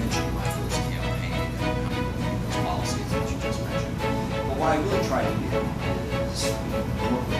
mentioned my first campaign policies that you just mentioned. But what I will try to do is work with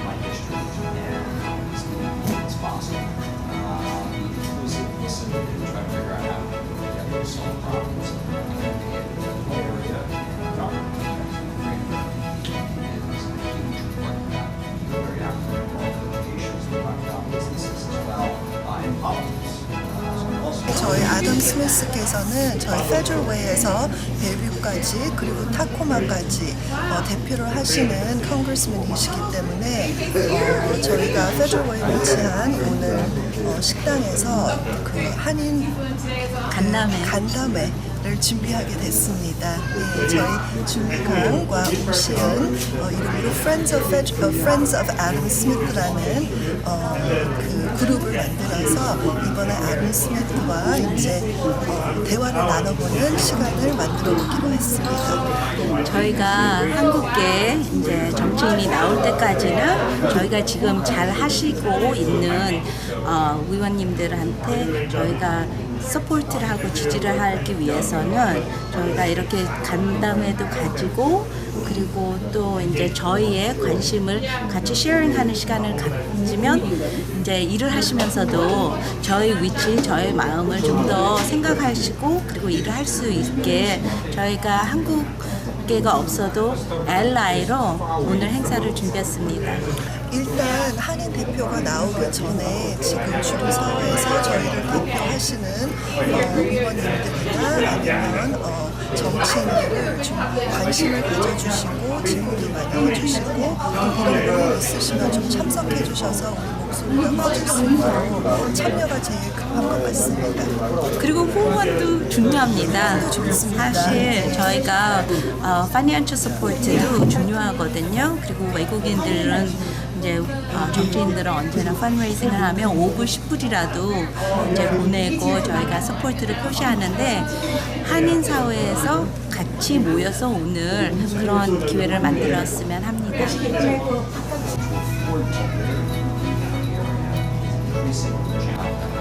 저희 아담 스미스께서는 저희 페더웨이에서 벨뷰까지 그리고 타코마까지 어, 대표를 하시는 컨그레스맨이시기 때문에 어, 저희가 페더웨이에 위치한 오늘 어, 식당에서 그 한인 간담회. 간담회 를 준비하게 됐습니다. 네, 저희 준비관과 오시은 어, 이름으로 Friends of, 어, Friends of Adam Smith라는 어, 그 그룹을 만들어서 이번에 아담 스미스와 이제 어, 대화를 나눠보는 시간을 만들어 보기로 했습니다. 저희가 한국계 이제 정치인이 나올 때까지는 저희가 지금 잘 하시고 있는 어, 의원님들한테 저희가 서포트를 하고 지지를 하기 위해서는 저희가 이렇게 간담회도 가지고 그리고 또 이제 저희의 관심을 같이 쉐어링하는 시간을 가지면 이제 일을 하시면 서도 저희 위치, 저희 마음을 좀 더 생각하시고 그리고 일을 할 수 있게 저희가 한국 가 없어도 LI로 오늘 행사를 준비했습니다. 일단 한인 대표가 나오기 전에 지금 주류 사회에서 저희를 대표하시는 어, 의원님들이나 아니면 어, 정치인들을 좀 관심을 가져주시고 질문도 많이 해주시고 모임 있으시면 좀 참석해 주셔서 우리 목소리가 커질 수 있도록 참여가 제일 급한 것 같습니다. 그리고 후원도 중요합니다. 사실 저희가 어, 파이낸셜 서포트도 중요하거든요. 그리고 외국인들은 이제 어, 정치인들은 언제나 펀레이징을 하면 5불, 10불이라도 이제 보내고 저희가 서포트를 표시하는데 한인 사회에서 같이 모여서 오늘 그런 기회를 만들었으면 합니다. increasing the job that